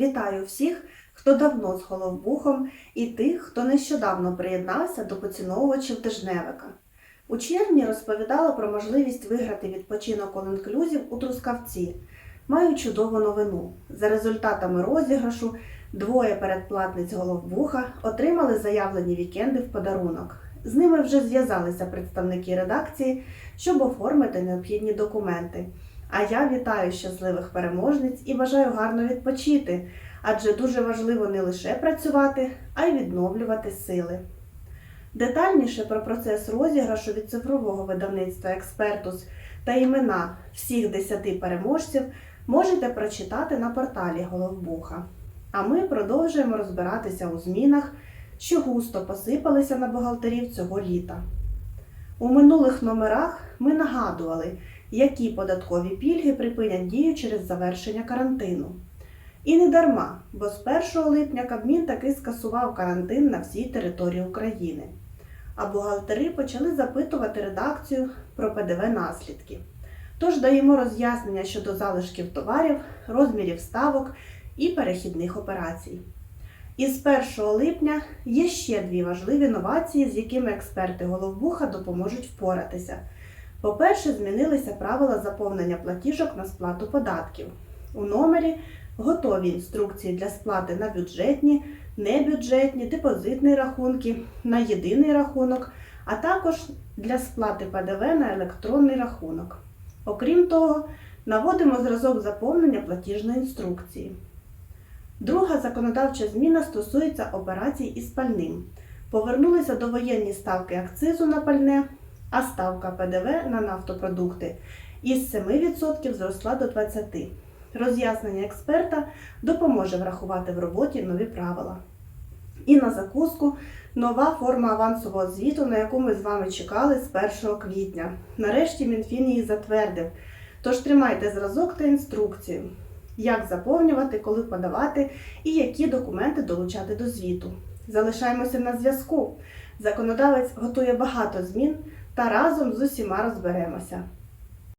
Вітаю всіх, хто давно з головбухом, і тих, хто нещодавно приєднався до поціновувачів тижневика. У червні розповідала про можливість виграти відпочинок All Inclusive у Трускавці. Маю чудову новину. За результатами розіграшу двоє передплатниць головбуха отримали заявлені вікенди в подарунок. З ними вже зв'язалися представники редакції, щоб оформити необхідні документи. А я вітаю щасливих переможниць і бажаю гарно відпочити, адже дуже важливо не лише працювати, а й відновлювати сили. Детальніше про процес розіграшу від цифрового видавництва Експертус та імена всіх 10 переможців можете прочитати на порталі Головбуха. А ми продовжуємо розбиратися у змінах, що густо посипалися на бухгалтерів цього літа. У минулих номерах ми нагадували, які податкові пільги припинять дію через завершення карантину. І не дарма, бо з 1 липня Кабмін таки скасував карантин на всій території України. А бухгалтери почали запитувати редакцію про ПДВ наслідки. Тож даємо роз'яснення щодо залишків товарів, розмірів ставок і перехідних операцій. І з 1 липня є ще дві важливі новації, з якими експерти Головбуха допоможуть впоратися. По-перше, змінилися правила заповнення платіжок на сплату податків. У номері готові інструкції для сплати на бюджетні, небюджетні, депозитні рахунки, на єдиний рахунок, а також для сплати ПДВ на електронний рахунок. Окрім того, наводимо зразок заповнення платіжної інструкції. Друга законодавча зміна стосується операцій із пальним. Повернулися до воєнні ставки акцизу на пальне, а ставка ПДВ на нафтопродукти із 7% зросла до 20%. Роз'яснення експерта допоможе врахувати в роботі нові правила. І на закуску нова форма авансового звіту, на яку ми з вами чекали з 1 квітня. Нарешті Мінфін її затвердив. Тож тримайте зразок та інструкцію, як заповнювати, коли подавати і які документи долучати до звіту. Залишаємося на зв'язку. Законодавець готує багато змін та разом з усіма розберемося.